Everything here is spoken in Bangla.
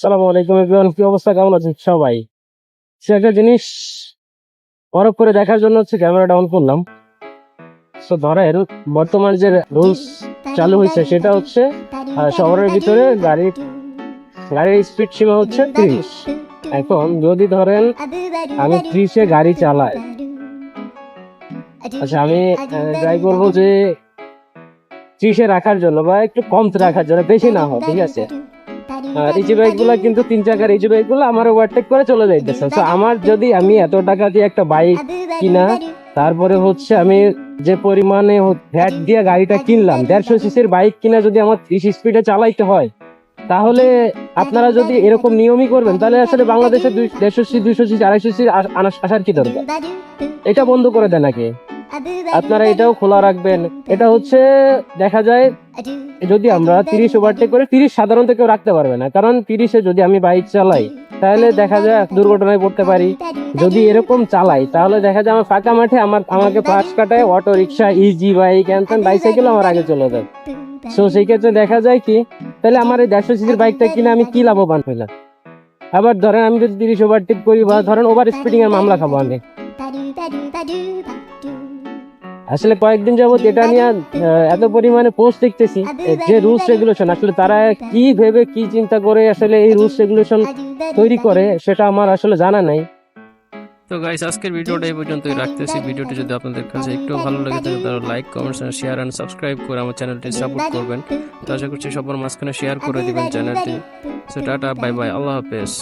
সালাম আলাইকুম এভরিওয়ান কি অবস্থা? কেমন আছেন সবাই? সে একটা জিনিস পরখ করে দেখার জন্য হচ্ছে ক্যামেরাটা অন করলাম। তো ধরেন, বর্তমান যে রুলস চালু হয়েছে, সেটা হচ্ছে শহরের ভিতরে গাড়ির গাড়ির স্পিড সীমা হচ্ছে তিরিশ। এখন যদি ধরেন, আমি ত্রিশে গাড়ি চালাই আচ্ছা আমি ট্রাই করব যে ত্রিশে রাখার জন্য বা একটু কম রাখার জন্য, বেশি না হয় ঠিক আছে? আর ইজি বাইকগুলা কিন্তু তিন চাকার ইজি বাইকগুলো আমার ওভারটেক করে চলে যাইতেছে। তো আমার যদি আমি এত টাকা দিয়ে একটা বাইক কিনা তারপরে হচ্ছে আমি যে পরিমাণে ভ্যাট দিয়ে গাড়িটা কিনলাম দেড়শো সিসির বাইক কিনা যদি আমার ত্রিশ স্পিডে চালাইতে হয় তাহলে আপনারা যদি এরকম নিয়মই করবেন তাহলে আসলে বাংলাদেশে দেড়শো সি দুইশো সিসি আড়াইশো সিসি আসার কি দরকার? এটা বন্ধ করে দেন নাকি আপনারা এটাও খোলা রাখবেন এটা হচ্ছে দেখা যায় যদি আমরা তিরিশ ওভারটেক করে তিরিশ সাধারণত কেউ রাখতে পারবে না কারণ তিরিশে যদি আমি বাইক চালাই তাহলে দেখা যায় দুর্ঘটনায় পড়তে পারি যদি এরকম চালাই তাহলে দেখা যায় আমার ফাঁকা মাঠে আমার আমাকে পাঁচ কাটায় অটো রিক্সা ইজি বাইক এনতেন বাইসাইকেল আমার আগে চলে যায় সো সেই ক্ষেত্রে দেখা যায় কি তাহলে আমার এই দেড়শো সিসির বাইকটা কিনে আমি কি লাভবান হইলাম আবার ধরেন আমি যদি তিরিশ ওভারটেক করি বা ধরেন ওভার স্পিডিং এর মামলা খাব আমি আসলে কয়েকদিন যাবত এটা নিয়ে এত পরিমাণে পোস্ট দেখতেছি যে রুলস রেগুলেশন আসলে তারা কি ভেবে কি চিন্তা করে আসলে এই রুলস রেগুলেশন তৈরি করে সেটা আমার আসলে জানা নাই। তো গাইস আজকের ভিডিওটা এই পর্যন্তই রাখতেছি। ভিডিওটি যদি আপনাদের কাছে একটু ভালো লাগে থাকে তাহলে like comments share and subscribe করে আমার চ্যানেলটি সাপোর্ট করবেন। তো আশা করছি সবার মাঝখানে শেয়ার করে দিবেন চ্যানেলটি সো টাটা বাই বাই আল্লাহ হাফেজ।